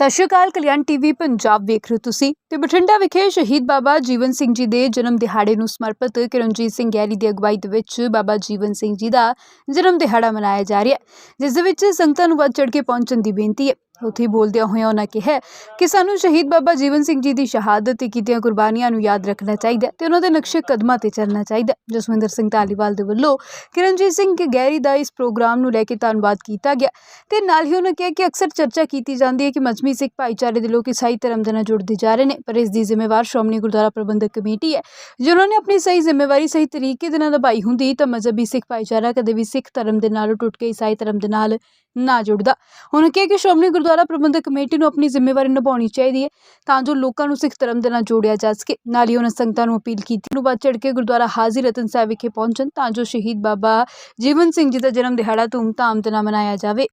ਸਤਿ ਸ਼੍ਰੀ ਅਕਾਲ, ਕਲਿਆਣ ਟੀਵੀ, ਪੰਜਾਬ ਵੇਖ ਰਹੇ ਹੋ ਤੁਸੀਂ ਤੇ ਬਠਿੰਡਾ ਵਿਖੇ ਸ਼ਹੀਦ ਬਾਬਾ ਜੀਵਨ ਸਿੰਘ ਜੀ ਦੇ ਜਨਮ ਦਿਹਾੜੇ ਨੂੰ ਸਮਰਪਿਤ ਕਿਰਨਜੀਤ ਸਿੰਘ ਗੈਲੀ ਦੀ ਅਗਵਾਈ ਦੇ ਵਿੱਚ ਬਾਬਾ ਜੀਵਨ ਸਿੰਘ ਜੀ ਦਾ ਜਨਮ ਦਿਹਾੜਾ ਮਨਾਇਆ ਜਾ ਰਿਹਾ ਹੈ, ਜਿਸ ਦੇ ਵਿੱਚ ਸੰਗਤਾਂ ਨੂੰ ਵੱਧ ਚੜ੍ਹ ਕੇ ਪਹੁੰਚਣ ਦੀ ਬੇਨਤੀ ਹੈ। ਉੱਥੇ ਹੀ ਬੋਲਦਿਆਂ ਹੋਇਆਂ ਉਹਨਾਂ ਕਿਹਾ ਕਿ ਸਾਨੂੰ ਸ਼ਹੀਦ ਬਾਬਾ ਜੀਵਨ ਸਿੰਘ ਜੀ ਦੀ ਸ਼ਹਾਦਤ ਤੇ ਕੀਤੀਆਂ ਕੁਰਬਾਨੀਆਂ ਨੂੰ ਯਾਦ ਰੱਖਣਾ ਚਾਹੀਦਾ ਹੈ ਤੇ ਉਹਨਾਂ ਦੇ ਨਕਸ਼ੇ ਕਦਮਾਂ ਤੇ ਚੱਲਣਾ ਚਾਹੀਦਾ ਜਸਵਿੰਦਰ ਸਿੰਘ ਧਾਲੀਵਾਲ ਦੇ ਵੱਲੋਂ ਕਿਰਨਜੀਤ ਸਿੰਘ ਗੈਰੀ ਦਾ ਇਸ ਪ੍ਰੋਗਰਾਮ ਨੂੰ ਲੈ ਕੇ ਧੰਨਵਾਦ ਕੀਤਾ ਗਿਆ ਤੇ ਨਾਲ ਹੀ ਉਹਨਾਂ ਕਿਹਾ ਕਿ ਅਕਸਰ ਚਰਚਾ ਕੀਤੀ ਜਾਂਦੀ ਹੈ ਕਿ ਮਜਮੀ ਸਿੱਖ ਭਾਈਚਾਰੇ ਦੇ ਲੋਕ ਇਸਾਈ ਧਰਮ ਦੇ ਨਾਲ ਜੁੜਦੇ ਜਾ ਰਹੇ ਨੇ, ਪਰ ਇਸ ਦੀ ਜ਼ਿੰਮੇਵਾਰ ਸ਼੍ਰੋਮਣੀ ਗੁਰਦੁਆਰਾ ਪ੍ਰਬੰਧਕ ਕਮੇਟੀ ਹੈ। ਜਿਨ੍ਹਾਂ ਨੇ ਆਪਣੀ ਸਹੀ ਜ਼ਿੰਮੇਵਾਰੀ ਸਹੀ ਤਰੀਕੇ ਦੇ ਨਾਲ ਨਿਭਾਈ ਹੁੰਦੀ ਤਾਂ ਮਜ਼ਹਬੀ ਸਿੱਖ ਭਾਈਚਾਰਾ ਕਦੇ ਵੀ ਸਿੱਖ ਧਰਮ ਦੇ ਨਾਲੋਂ ਟੁੱਟ ਕੇ ਈਸਾਈ ਧਰਮ ਦੇ ਨਾਲ ਨਾ ਜੁੜਦਾ। ਉਹਨਾਂ ਕਿਹਾ ਕਿ ਸ਼੍ਰੋਮਣੀ ਗੁਰਦੁਆਰਾ ਪ੍ਰਬੰਧਕ ਕਮੇਟੀ ਨੂੰ ਆਪਣੀ ਜ਼ਿੰਮੇਵਾਰੀ ਨਿਭਾਉਣੀ ਚਾਹੀਦੀ ਹੈ ਤਾਂ ਜੋ ਲੋਕਾਂ ਨੂੰ ਸਿੱਖ ਧਰਮ ਦੇ ਨਾਲ ਜੋੜਿਆ ਜਾ ਸਕੇ। ਨਾਲ ਹੀ ਉਹਨਾਂ ਸੰਗਤਾਂ ਨੂੰ ਅਪੀਲ ਕੀਤੀ ਨੂੰ ਵੱਧ ਚੜ੍ਹ ਕੇ ਗੁਰਦੁਆਰਾ ਹਾਜ਼ਰ ਰਤਨ ਸਾਹਿਬ ਵਿਖੇ ਪਹੁੰਚਣ ਤਾਂ ਜੋ ਸ਼ਹੀਦ ਬਾਬਾ ਜੀਵਨ ਸਿੰਘ ਜੀ ਦਾ ਜਨਮ ਦਿਹਾੜਾ ਧੂਮਧਾਮ ਦੇ ਨਾਲ ਮਨਾਇਆ ਜਾਵੇ।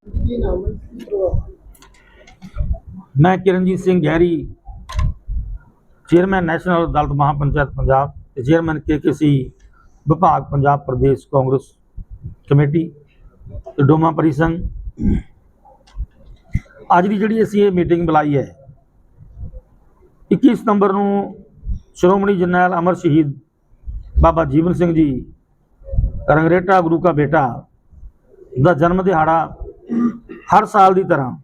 ਮੈਂ ਕਿਰਨਜੀਤ ਸਿੰਘ ਗਹਿਰੀ, ਚੇਅਰਮੈਨ ਨੈਸ਼ਨਲ ਅਦਾਲਤ ਮਹਾਪੰਚਾਇਤ ਪੰਜਾਬ ਤੇ ਚੇਅਰਮੈਨ ਕੇਕੇਸੀ ਵਿਭਾਗ ਪੰਜਾਬ ਪ੍ਰਦੇਸ਼ ਕਾਂਗਰਸ ਕਮੇਟੀ ਡੋਮਾ ਪਰਿਸੰਘ ਅੱਜ ਦੀ ਜਿਹੜੀ ਅਸੀਂ ਇਹ ਮੀਟਿੰਗ ਬੁਲਾਈ ਹੈ 21 ਸਤੰਬਰ ਨੂੰ ਸ਼੍ਰੋਮਣੀ ਜਰਨੈਲ ਅਮਰ ਸ਼ਹੀਦ ਬਾਬਾ ਜੀਵਨ ਸਿੰਘ ਜੀ, ਰੰਗਰੇਟਾ ਗੁਰੂ ਕਾ ਬੇਟਾ ਦਾ ਜਨਮ ਦਿਹਾੜਾ ਹਰ ਸਾਲ ਦੀ ਤਰ੍ਹਾਂ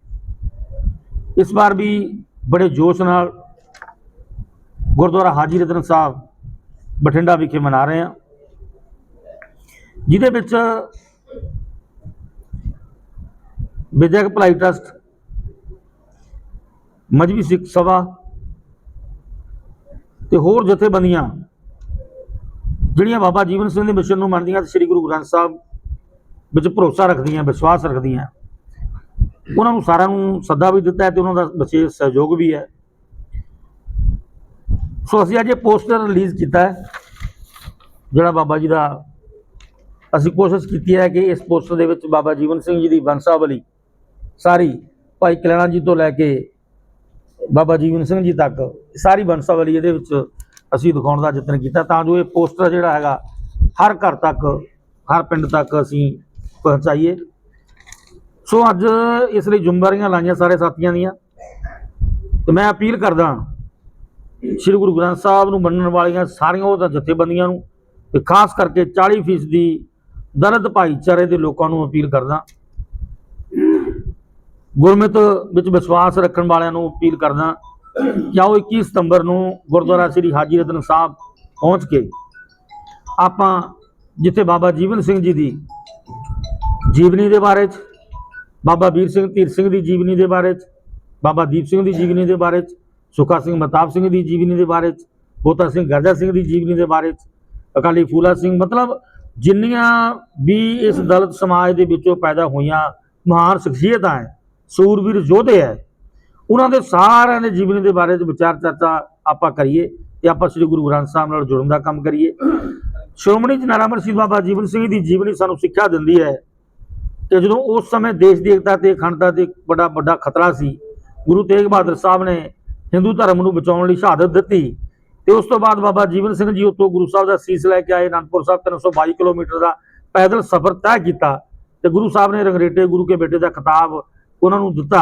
ਇਸ ਵਾਰ ਵੀ ਬੜੇ ਜੋਸ਼ ਨਾਲ ਗੁਰਦੁਆਰਾ ਹਾਜੀ ਰਤਨ ਸਾਹਿਬ ਬਠਿੰਡਾ ਵਿਖੇ ਮਨਾ ਰਹੇ ਹਾਂ, ਜਿਹਦੇ ਵਿੱਚ ਵਿਦਿਅਕ ਭਲਾਈ ਟਰਸਟ ਮਜਬੀ ਸਿੱਖ ਸਭਾ ਤੇ ਹੋਰ ਜਥੇਬੰਦੀਆਂ ਜਿਹੜੀਆਂ ਬਾਬਾ ਜੀਵਨ ਸਿੰਘ ਦੇ ਮਿਸ਼ਨ ਨੂੰ ਮੰਨਦੀਆਂ ਤੇ ਸ੍ਰੀ ਗੁਰੂ ਗ੍ਰੰਥ ਸਾਹਿਬ ਵਿੱਚ ਭਰੋਸਾ ਰੱਖਦੀਆਂ, ਵਿਸ਼ਵਾਸ ਰੱਖਦੀਆਂ, ਉਹਨਾਂ ਨੂੰ ਸਾਰਿਆਂ ਨੂੰ ਸੱਦਾ ਵੀ ਦਿੱਤਾ ਹੈ ਤੇ ਉਹਨਾਂ ਦਾ ਵਿਸ਼ੇਸ਼ ਸਹਿਯੋਗ ਵੀ ਹੈ। ਸੋ ਅਸੀਂ ਅੱਜ ਇਹ ਪੋਸਟਰ ਰਿਲੀਜ਼ ਕੀਤਾ ਹੈ, ਜਿਹੜਾ ਬਾਬਾ ਜੀ ਦਾ ਅਸੀਂ ਕੋਸ਼ਿਸ਼ ਕੀਤੀ ਹੈ ਕਿ ਇਸ ਪੋਸਟਰ ਦੇ ਵਿੱਚ ਬਾਬਾ ਜੀਵਨ ਸਿੰਘ ਜੀ ਦੀ ਵੰਸ਼ਾਵਲੀ ਸਾਰੀ ਭਾਈ ਕਲੈਣਾ ਜੀ ਤੋਂ ਲੈ ਕੇ ਬਾਬਾ ਜੀਵਨ ਸਿੰਘ ਜੀ ਤੱਕ, ਸਾਰੀ ਵੰਸ਼ਾਵਲੀ ਇਹਦੇ ਵਿੱਚ ਅਸੀਂ ਦਿਖਾਉਣ ਦਾ ਯਤਨ ਕੀਤਾ, ਤਾਂ ਜੋ ਇਹ ਪੋਸਟਰ ਜਿਹੜਾ ਹੈਗਾ, ਹਰ ਘਰ ਤੱਕ, ਹਰ ਪਿੰਡ ਤੱਕ ਅਸੀਂ ਪਹੁੰਚਾਈਏ। ਸੋ ਅੱਜ ਇਸ ਲਈ ਜ਼ਿੰਮੇਵਾਰੀਆਂ ਲਾਈਆਂ ਸਾਰੇ ਸਾਥੀਆਂ ਦੀਆਂ। ਤੇ ਮੈਂ ਅਪੀਲ ਕਰਦਾ ਸ੍ਰੀ ਗੁਰੂ ਗ੍ਰੰਥ ਸਾਹਿਬ ਨੂੰ ਮੰਨਣ ਵਾਲੀਆਂ ਸਾਰੀਆਂ ਉਹ ਜਥੇਬੰਦੀਆਂ ਨੂੰ, ਤੇ ਖਾਸ ਕਰਕੇ 40% ਦੀ ਦਲਿਤ ਭਾਈਚਾਰੇ ਦੇ ਲੋਕਾਂ ਨੂੰ ਅਪੀਲ ਕਰਦਾ ਗੁਰਮਤਿ ਵਿੱਚ ਵਿਸ਼ਵਾਸ ਰੱਖਣ ਵਾਲਿਆਂ ਨੂੰ ਅਪੀਲ ਕਰਦਾ ਕਿ ਆਓ 21 ਸਤੰਬਰ ਨੂੰ ਗੁਰਦੁਆਰਾ ਸ੍ਰੀ ਹਾਜੀ ਰਤਨ ਸਾਹਿਬ ਪਹੁੰਚ ਕੇ ਆਪਾਂ ਜਿੱਥੇ ਬਾਬਾ ਜੀਵਨ ਸਿੰਘ ਜੀ ਦੀ ਜੀਵਨੀ ਦੇ ਬਾਰੇ 'ਚ, ਬਾਬਾ ਵੀਰ ਸਿੰਘ ਧੀਰ ਸਿੰਘ ਦੀ ਜੀਵਨੀ ਦੇ ਬਾਰੇ 'ਚ, ਬਾਬਾ ਦੀਪ ਸਿੰਘ ਦੀ ਜੀਵਨੀ ਦੇ ਬਾਰੇ 'ਚ, ਸੁਖਾ ਸਿੰਘ ਮਤਾਬ ਸਿੰਘ ਦੀ ਜੀਵਨੀ ਦੇ ਬਾਰੇ 'ਚ ਬੋਤਾ ਸਿੰਘ ਗਰਜਾ ਸਿੰਘ ਦੀ ਜੀਵਨੀ ਦੇ ਬਾਰੇ 'ਚ, ਅਕਾਲੀ ਫੂਲਾ ਸਿੰਘ, ਮਤਲਬ ਜਿੰਨੀਆਂ ਵੀ ਇਸ ਦਲਿਤ ਸਮਾਜ ਦੇ ਵਿੱਚੋਂ ਪੈਦਾ ਹੋਈਆਂ ਮਹਾਨ ਸ਼ਖਸੀਅਤਾਂ ਹੈ ਸੂਰਵੀਰ ਯੋਧੇ ਹੈ। ਉਹਨਾਂ ਦੇ ਸਾਰਿਆਂ ਦੇ ਜੀਵਨੀ ਦੇ ਬਾਰੇ 'ਚ ਵਿਚਾਰ ਚਰਚਾ ਆਪਾਂ ਕਰੀਏ ਤੇ ਆਪਾਂ ਸ੍ਰੀ ਗੁਰੂ ਗ੍ਰੰਥ ਸਾਹਿਬ ਨਾਲ ਜੁੜਨ ਦਾ ਕੰਮ ਕਰੀਏ। ਸ਼੍ਰੋਮਣੀ ਜਨਾਬ ਅਮਰ ਬਾਬਾ ਜੀਵਨ ਸਿੰਘ ਦੀ ਜੀਵਨੀ ਸਾਨੂੰ ਸਿੱਖਿਆ ਦਿੰਦੀ ਹੈ ਕਿ ਜਦੋਂ ਉਸ ਸਮੇਂ ਦੇਸ਼ ਦੀ ਏਕਤਾ ਤੇ ਅਖੰਡਤਾ ਤੇ ਬੜਾ ਵੱਡਾ ਖਤਰਾ ਸੀ, ਗੁਰੂ ਤੇਗ ਬਹਾਦਰ ਸਾਹਿਬ ਨੇ ਹਿੰਦੂ ਧਰਮ ਨੂੰ ਬਚਾਉਣ ਲਈ ਸ਼ਹਾਦਤ ਦਿੱਤੀ ਤੇ ਉਸ ਤੋਂ ਬਾਅਦ ਬਾਬਾ ਜੀਵਨ ਸਿੰਘ ਜੀ ਉੱਥੋਂ ਗੁਰੂ ਸਾਹਿਬ ਦਾ ਸੀਸ ਲੈ ਕੇ ਆਏ, ਅਨੰਦਪੁਰ ਸਾਹਿਬ 322 ਕਿਲੋਮੀਟਰ ਦਾ ਪੈਦਲ ਸਫ਼ਰ ਤੈਅ ਕੀਤਾ ਤੇ ਗੁਰੂ ਸਾਹਿਬ ਨੇ ਰੰਗਰੇਟੇ ਗੁਰੂ ਕੇ ਬੇਟੇ ਦਾ ਖਿਤਾਬ ਉਹਨਾਂ ਨੂੰ ਦਿੱਤਾ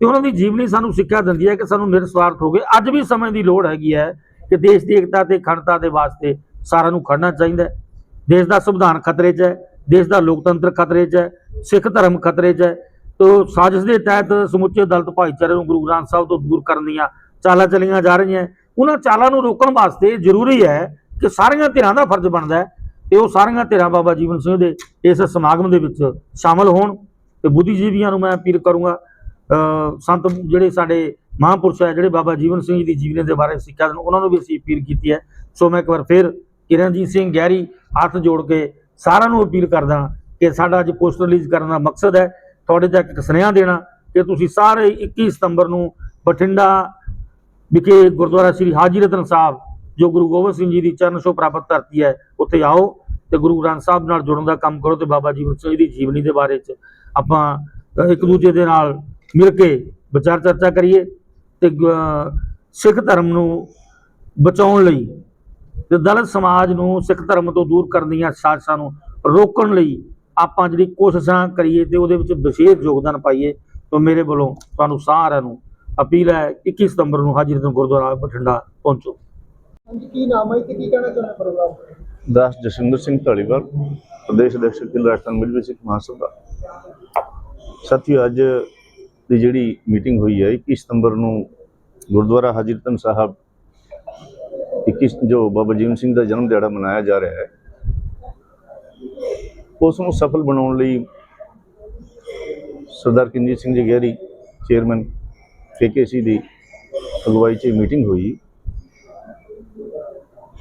ਤੇ ਉਹਨਾਂ ਦੀ ਜੀਵਨੀ ਸਾਨੂੰ ਸਿੱਖਿਆ ਦਿੰਦੀ ਹੈ ਕਿ ਸਾਨੂੰ ਨਿਰਸਵਾਰਥ ਹੋ ਗਏ ਅੱਜ ਵੀ ਸਮੇਂ ਦੀ ਲੋੜ ਹੈਗੀ ਹੈ ਕਿ ਦੇਸ਼ ਦੀ ਏਕਤਾ ਤੇ ਅਖੰਡਤਾ ਦੇ ਵਾਸਤੇ ਸਾਰਿਆਂ ਨੂੰ ਖੜਨਾ ਚਾਹੀਦਾ ਦੇਸ਼ ਦਾ ਸੰਵਿਧਾਨ ਖਤਰੇ 'ਚ ਹੈ, ਦੇਸ਼ ਦਾ ਲੋਕਤੰਤਰ ਖਤਰੇ 'ਚ ਹੈ, ਸਿੱਖ ਧਰਮ ਖਤਰੇ 'ਚ ਹੈ। ਤੋ ਸਾਜ਼ਿਸ਼ ਦੇ ਤਹਿਤ ਸਮੁੱਚੇ ਦਲਿਤ ਭਾਈਚਾਰੇ ਨੂੰ ਗੁਰੂ ਗ੍ਰੰਥ ਸਾਹਿਬ ਤੋਂ ਦੂਰ ਕਰਨ ਦੀਆਂ ਚਾਲਾਂ ਚੱਲੀਆਂ ਜਾ ਰਹੀਆਂ ਉਹਨਾਂ ਚਾਲਾਂ ਨੂੰ ਰੋਕਣ ਵਾਸਤੇ ਜ਼ਰੂਰੀ ਹੈ ਕਿ ਸਾਰੀਆਂ ਧਿਰਾਂ ਦਾ ਫਰਜ਼ ਬਣਦਾ ਹੈ ਕਿ ਉਹ ਸਾਰੀਆਂ ਧਿਰਾਂ ਬਾਬਾ ਜੀਵਨ ਸਿੰਘ ਦੇ ਇਸ ਸਮਾਗਮ ਦੇ ਵਿੱਚ ਸ਼ਾਮਲ ਹੋਣ। ਤੇ ਬੁੱਧੀਜੀਵੀਆਂ ਨੂੰ ਮੈਂ ਅਪੀਲ ਕਰੂੰਗਾ ਸੰਤ ਜਿਹੜੇ ਸਾਡੇ ਮਹਾਂਪੁਰਸ਼ ਹੈ, ਜਿਹੜੇ ਬਾਬਾ ਜੀਵਨ ਸਿੰਘ ਜੀ ਦੀ ਜੀਵਨੀ ਦੇ ਬਾਰੇ ਸਿੱਖਿਆ ਦੇਣ, ਉਹਨਾਂ ਨੂੰ ਵੀ ਅਸੀਂ ਅਪੀਲ ਕੀਤੀ ਹੈ। ਸੋ ਮੈਂ ਇੱਕ ਵਾਰ ਫਿਰ ਕਿਰਨਜੀਤ ਸਿੰਘ ਗਹਿਰੀ ਹੱਥ ਜੋੜ ਕੇ ਸਾਰਿਆਂ ਨੂੰ ਅਪੀਲ ਕਰਦਾ ਕਿ ਸਾਡਾ ਅੱਜ ਪੋਸਟਰ ਰਿਲੀਜ਼ ਕਰਨ ਦਾ ਮਕਸਦ ਹੈ, ਤੁਹਾਡੇ ਤੱਕ ਇੱਕ ਸੁਨੇਹਾ ਦੇਣਾ ਕਿ ਤੁਸੀਂ ਸਾਰੇ 21 ਸਤੰਬਰ ਨੂੰ ਬਠਿੰਡਾ ਵਿਖੇ ਗੁਰਦੁਆਰਾ ਸ੍ਰੀ ਹਾਜੀ ਰਤਨ ਸਾਹਿਬ, ਜੋ ਗੁਰੂ ਗੋਬਿੰਦ ਸਿੰਘ ਜੀ ਦੀ ਚਰਨ ਛੋਹ ਪ੍ਰਾਪਤ ਧਰਤੀ ਹੈ, ਉੱਥੇ ਆਓ ਤੇ ਗੁਰੂ ਗ੍ਰੰਥ ਸਾਹਿਬ ਨਾਲ ਜੁੜਨ ਦਾ ਕੰਮ ਕਰੋ ਤੇ ਬਾਬਾ ਜੀਵਨ ਸਿੰਘ ਜੀ ਦੀ ਜੀਵਨੀ ਦੇ ਬਾਰੇ ਚ ਆਪਾਂ ਇੱਕ ਦੂਜੇ ਦੇ ਨਾਲ ਮਿਲ ਕੇ ਵਿਚਾਰ ਚਰਚਾ ਕਰੀਏ ਤੇ ਸਿੱਖ ਧਰਮ ਨੂੰ ਬਚਾਉਣ ਲਈ ਤੇ ਦਲਿਤ ਸਮਾਜ ਨੂੰ ਸਿੱਖ ਧਰਮ ਤੋਂ ਦੂਰ ਕਰਨ ਦੀਆਂ ਸਾਜ਼ਿਸ਼ਾਂ ਨੂੰ ਰੋਕਣ ਲਈ ਆਪਾਂ ਜਿਹੜੀ ਕੋਸ਼ਿਸ਼ਾਂ ਕਰੀਏ ਤੇ ਉਹਦੇ ਵਿੱਚ ਵਿਸ਼ੇਸ਼ ਯੋਗਦਾਨ ਪਾਈਏ ਤਾਂ ਮੇਰੇ ਵੱਲੋਂ ਤੁਹਾਨੂੰ ਸਾਰਿਆਂ ਨੂੰ ਅਪੀਲ ਹੈ 21 ਸਤੰਬਰ ਨੂੰ ਹਾਜ਼ਰ ਰਤਨ ਗੁਰਦੁਆਰਾ ਬਠਿੰਡਾ ਪਹੁੰਚੋ। ਕੀ ਨਾਮ ਹੈ ਤੇ ਕੀ ਕਹਿਣਾ ਚਾਹੁੰਦੇ ਪ੍ਰੋਗਰਾਮ ਦਾਸ ਜਸਵਿੰਦਰ ਸਿੰਘ ਢਾਲੀਵਾਲ ਪ੍ਰਦੇਸ਼ ਅਧਿਕਸ਼ ਅਖਿਲ ਰਾਜਸਥਾਨ ਮਿਲਵੇ ਸਿੱਖ ਮਹਾਸਭਾ। ਸਾਥੀਓ, ਅੱਜ ਦੀ ਜਿਹੜੀ ਮੀਟਿੰਗ ਹੋਈ ਹੈ 21 ਸਤੰਬਰ ਨੂੰ ਗੁਰਦੁਆਰਾ ਹਾਜੀਰਤਨ ਸਾਹਿਬ 21 ਜੋ ਬਾਬਾ ਜੀਵਨ ਸਿੰਘ ਦਾ ਜਨਮ ਦਿਹਾੜਾ ਮਨਾਇਆ ਜਾ ਰਿਹਾ ਹੈ, ਉਸ ਨੂੰ ਸਫਲ ਬਣਾਉਣ ਲਈ ਸਰਦਾਰ ਕਿੰਜੀਤ ਸਿੰਘ ਜਗਿਆਰੀ, ਚੇਅਰਮੈਨ ਕੇਕੇਸੀ ਦੀ ਅਗਵਾਈ 'ਚ ਮੀਟਿੰਗ ਹੋਈ।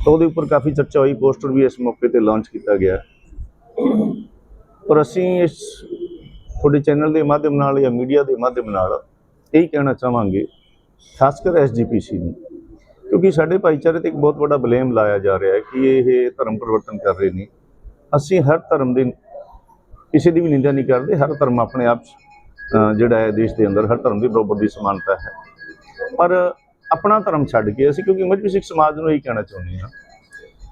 ਤਾਂ ਉਹਦੇ ਉੱਪਰ ਕਾਫੀ ਚਰਚਾ ਹੋਈ ਪੋਸਟਰ ਵੀ ਇਸ ਮੌਕੇ ਤੇ ਲਾਂਚ ਕੀਤਾ ਗਿਆ। ਪਰ ਅਸੀਂ ਇਸ ਤੁਹਾਡੇ ਚੈਨਲ ਦੇ ਮਾਧਿਅਮ ਨਾਲ ਜਾਂ ਮੀਡੀਆ ਦੇ ਮਾਧਿਅਮ ਨਾਲ ਇਹੀ ਕਹਿਣਾ ਚਾਹਾਂਗੇ ਖਾਸ ਕਰ ਐਸਜੀਪੀਸੀ ਨੂੰ ਕਿਉਂਕਿ ਸਾਡੇ ਭਾਈਚਾਰੇ ਤੇ ਇੱਕ ਬਹੁਤ ਵੱਡਾ ਬਲੇਮ ਲਾਇਆ ਜਾ ਰਿਹਾ ਹੈ ਕਿ ਇਹ ਧਰਮ ਪਰਿਵਰਤਨ ਕਰ ਰਹੇ ਨੇ। ਅਸੀਂ ਹਰ ਧਰਮ ਦੇ ਕਿਸੇ ਦੀ ਵੀ ਨਿੰਦਾ ਨਹੀਂ ਕਰਦੇ ਹਰ ਧਰਮ ਆਪਣੇ ਆਪ 'ਚ, ਜਿਹੜਾ ਹੈ ਦੇਸ਼ ਦੇ ਅੰਦਰ ਹਰ ਧਰਮ ਦੀ ਬਰਾਬਰ ਦੀ ਸਮਾਨਤਾ ਹੈ। ਪਰ ਆਪਣਾ ਧਰਮ ਛੱਡ ਕੇ ਅਸੀਂ ਕਿਉਂਕਿ ਮਜਬੀ ਸਿੱਖ ਸਮਾਜ ਨੂੰ ਇਹੀ ਕਹਿਣਾ ਚਾਹੁੰਦੇ ਹਾਂ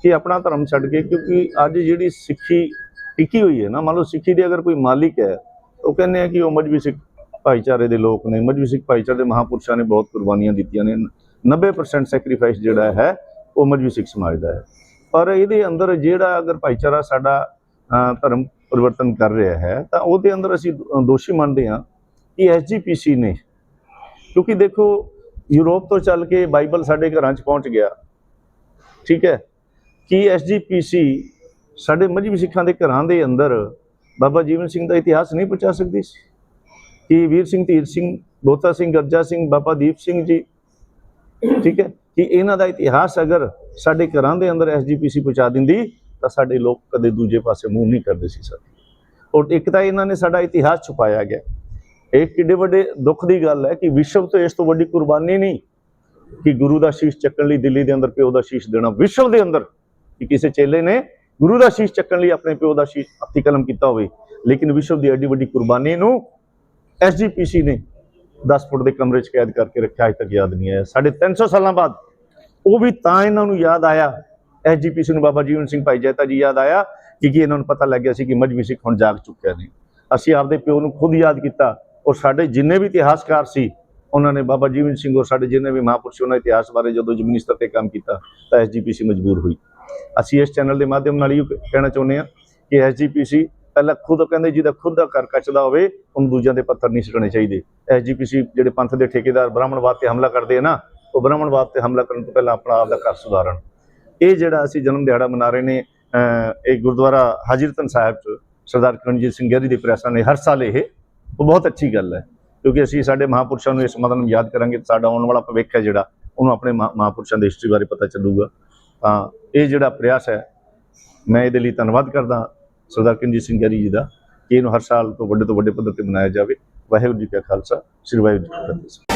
ਕਿ ਆਪਣਾ ਧਰਮ ਛੱਡ ਕੇ ਕਿਉਂਕਿ ਅੱਜ ਜਿਹੜੀ ਸਿੱਖੀ ਟਿੱਕੀ ਹੋਈ ਹੈ ਨਾ, ਮੰਨ ਲਓ ਸਿੱਖੀ ਦੇ ਅਗਰ ਕੋਈ ਮਾਲਿਕ ਹੈ, ਉਹ ਕਹਿੰਦੇ ਆ ਕਿ ਉਹ ਮਜਬੀ ਸਿੱਖ ਭਾਈਚਾਰੇ ਦੇ ਲੋਕ ਨੇ ਮਜਬੀ ਸਿੱਖ ਭਾਈਚਾਰੇ ਦੇ ਮਹਾਪੁਰਸ਼ਾਂ ਨੇ ਬਹੁਤ ਕੁਰਬਾਨੀਆਂ ਦਿੱਤੀਆਂ ਨੇ 90% ਸੈਕਰੀਫਾਈਸ ਜਿਹੜਾ ਹੈ, ਉਹ ਮਜਬੀ ਸਿੱਖ ਸਮਾਜ ਦਾ ਹੈ। ਪਰ ਇਹਦੇ ਅੰਦਰ ਜਿਹੜਾ ਅਗਰ ਭਾਈਚਾਰਾ ਸਾਡਾ ਧਰਮ ਪਰਿਵਰਤਨ ਕਰ ਰਿਹਾ ਹੈ, ਤਾਂ ਉਹਦੇ ਅੰਦਰ ਅਸੀਂ ਦੋਸ਼ੀ ਮੰਨਦੇ ਹਾਂ ਕਿ ਐਸਜੀਪੀਸੀ ਨੇ। ਕਿਉਂਕਿ ਦੇਖੋ ਯੂਰਪ ਤੋਂ ਚੱਲ ਕੇ ਬਾਈਬਲ ਸਾਡੇ ਘਰਾਂ 'ਚ ਪਹੁੰਚ ਗਿਆ। ਠੀਕ ਹੈ? ਕੀ ਐਸਜੀਪੀਸੀ ਸਾਡੇ ਮਜਬੀ ਸਿੱਖਾਂ ਦੇ ਘਰਾਂ ਦੇ ਅੰਦਰ ਬਾਬਾ ਜੀਵਨ ਸਿੰਘ ਦਾ ਇਤਿਹਾਸ ਨਹੀਂ ਪਹੁੰਚਾ ਸਕਦੀ ਸੀ? ਕਿ ਵੀਰ ਸਿੰਘ, ਧੀਰ ਸਿੰਘ ਬੋਤਾ ਸਿੰਘ, ਗਰਜਾ ਸਿੰਘ, ਬਾਬਾ ਦੀਪ ਸਿੰਘ ਜੀ? ਠੀਕ ਹੈ? ਕਿ ਇਹਨਾਂ ਦਾ ਇਤਿਹਾਸ ਅਗਰ ਸਾਡੇ ਘਰਾਂ ਦੇ ਅੰਦਰ ਐਸਜੀਪੀਸੀ ਪਹੁੰਚਾ ਦਿੰਦੀ, ਤਾਂ ਸਾਡੇ ਲੋਕ ਕਦੇ ਦੂਜੇ ਪਾਸੇ ਮੂੰਹ ਨਹੀਂ ਕਰਦੇ ਸੀ ਸਰ। ਔਰ ਇੱਕ ਤਾਂ ਇਹਨਾਂ ਨੇ ਸਾਡਾ ਇਤਿਹਾਸ ਛੁਪਾਇਆ ਗਿਆ। ਇਹ ਕਿੱਡੇ ਵੱਡੇ ਦੁੱਖ ਦੀ ਗੱਲ ਹੈ ਕਿ ਵਿਸ਼ਵ ਤੋਂ ਇਸ ਤੋਂ ਵੱਡੀ ਕੁਰਬਾਨੀ ਨਹੀਂ ਕਿ ਗੁਰੂ ਦਾ ਸ਼ੀਸ਼ ਚੱਕਣ ਲਈ ਦਿੱਲੀ ਦੇ ਅੰਦਰ ਪਿਓ ਦਾ ਸ਼ੀਸ਼ ਦੇਣਾ, ਵਿਸ਼ਵ ਦੇ ਅੰਦਰ ਕਿ ਕਿਸੇ ਚੇਲੇ ਨੇ ਗੁਰੂ ਦਾ ਸ਼ੀਸ਼ ਚੱਕਣ ਲਈ ਆਪਣੇ ਪਿਓ ਦਾ ਸ਼ੀਸ਼ ਹੱਥੀ ਕਲਮ ਕੀਤਾ ਹੋਵੇ, ਲੇਕਿਨ ਵਿਸ਼ਵ ਦੀ ਐਡੀ ਵੱਡੀ ਕੁਰਬਾਨੀ ਨੂੰ ਐਸਜੀਪੀਸੀ ਨੇ 10 ਫੁੱਟ ਦੇ ਕਮਰੇ 'ਚ ਕੈਦ ਕਰਕੇ ਰੱਖਿਆ, ਅਜੇ ਤੱਕ ਯਾਦ ਨਹੀਂ ਆਇਆ। ਸਾਡੇ 300 ਸਾਲਾਂ ਬਾਅਦ ਉਹ ਵੀ ਤਾਂ ਇਹਨਾਂ ਨੂੰ ਯਾਦ ਆਇਆ। ਐਸਜੀਪੀਸੀ ਨੂੰ ਬਾਬਾ ਜੀਵਨ ਸਿੰਘ ਭਾਈ ਜੈਤਾ ਜੀ ਯਾਦ ਆਇਆ ਕਿ ਇਹਨਾਂ ਨੂੰ ਪਤਾ ਲੱਗ ਗਿਆ ਸੀ ਕਿ ਮਜਬੀ ਸਿੱਖ ਹੁਣ ਜਾਗ ਚੁੱਕਿਆ ਨੇ। ਅਸੀਂ ਆਪਦੇ ਪਿਓ ਨੂੰ ਖੁਦ ਯਾਦ ਕੀਤਾ। ਔਰ ਸਾਡੇ ਜਿੰਨੇ ਵੀ ਇਤਿਹਾਸਕਾਰ ਸੀ, ਉਹਨਾਂ ਨੇ ਬਾਬਾ ਜੀਵਨ ਸਿੰਘ ਔਰ ਸਾਡੇ ਜਿੰਨੇ ਵੀ ਮਹਾਂਪੁਰਸ਼ ਉਹਨਾਂ ਇਤਿਹਾਸ ਬਾਰੇ ਜਦੋਂ ਜ਼ਮੀਨੀ ਸਤਰ ਤੇ ਕੰਮ ਕੀਤਾ, ਤਾਂ ਐਸਜੀਪੀਸੀ ਮਜਬੂਰ ਹੋਈ। ਅਸੀਂ ਇਸ ਚੈਨਲ ਦੇ ਮਾਧਿਅਮ ਨਾਲ ਇਹ ਕਹਿਣਾ ਚਾਹੁੰਦੇ ਹਾਂ ਕਿ ਐਸਜੀਪੀਸੀ ਪਹਿਲਾਂ ਖੁਦ ਕਹਿੰਦੇ ਜਿਹਦਾ ਖੁਦ ਦਾ ਘਰ ਕੱਚਦਾ ਹੋਵੇ, ਉਹਨੂੰ ਦੂਜਿਆਂ ਦੇ ਪੱਥਰ ਨਹੀਂ ਸੁੱਟਣੇ ਚਾਹੀਦੇ। ਐਸਜੀਪੀਸੀ ਜਿਹੜੇ ਪੰਥ ਦੇ ਠੇਕੇਦਾਰ ਬ੍ਰਾਹਮਣਵਾਦ ਤੇ ਹਮਲਾ ਕਰਦੇ ਆ ਨਾ, ਉਹ ਬ੍ਰਾਹਮਣਵਾਦ ਤੇ ਹਮਲਾ ਕਰਨ ਤੋਂ ਪਹਿਲਾਂ ਆਪਣਾ ਆਪ ਦਾ ਘਰ ਸੁਧਾਰਨ। ਇਹ ਜਿਹੜਾ ਅਸੀਂ ਜਨਮ ਦਿਹਾੜਾ ਮਨਾ ਰਹੇ ਨੇ ਇਹ ਗੁਰਦੁਆਰਾ ਹਾਜੀਰਤਨ ਸਾਹਿਬ ਚ ਸਰਦਾਰ ਕਰਨਜੀਤ ਸਿੰਘ ਗਹਿਰੀ ਦੀ ਪ੍ਰੈਸਾਂ ਨੇ ਹਰ ਸਾਲ ਇਹ ਉਹ ਬਹੁਤ ਅੱਛੀ ਗੱਲ ਹੈ, ਕਿਉਂਕਿ ਅਸੀਂ ਸਾਡੇ ਮਹਾਪੁਰਸ਼ਾਂ ਨੂੰ ਇਸ ਮਤਲਬ ਨੂੰ ਯਾਦ ਕਰਾਂਗੇ ਸਾਡਾ ਆਉਣ ਵਾਲਾ ਭਵਿੱਖ ਹੈ ਜਿਹੜਾ, ਉਹਨੂੰ ਆਪਣੇ ਮਹਾ- ਮਹਾਪੁਰਸ਼ਾਂ ਦੀ ਹਿਸਟਰੀ ਬਾਰੇ ਪਤਾ ਚੱਲੂਗਾ। ਤਾਂ ਇਹ ਜਿਹੜਾ ਪ੍ਰਯਾਸ ਹੈ, ਮੈਂ ਇਹਦੇ ਲਈ ਧੰਨਵਾਦ ਕਰਦਾ ਸਰਦਾਰ ਕਿੰਜੀ ਸਿੰਘ ਗਿਆਰੀ ਜੀ ਦਾ ਕਿ ਇਹਨੂੰ ਹਰ ਸਾਲ ਤੋਂ ਵੱਡੇ ਤੋਂ ਵੱਡੇ ਪੱਧਰ ਤੇ ਮਨਾਇਆ ਜਾਵੇ। ਵਾਹਿਗੁਰੂ ਜੀ ਕਾ ਖਾਲਸਾ, ਸ੍ਰੀ ਵਾਹਿਗੁਰੂ ਜੀ ਕੀ ਫਤਿਹ।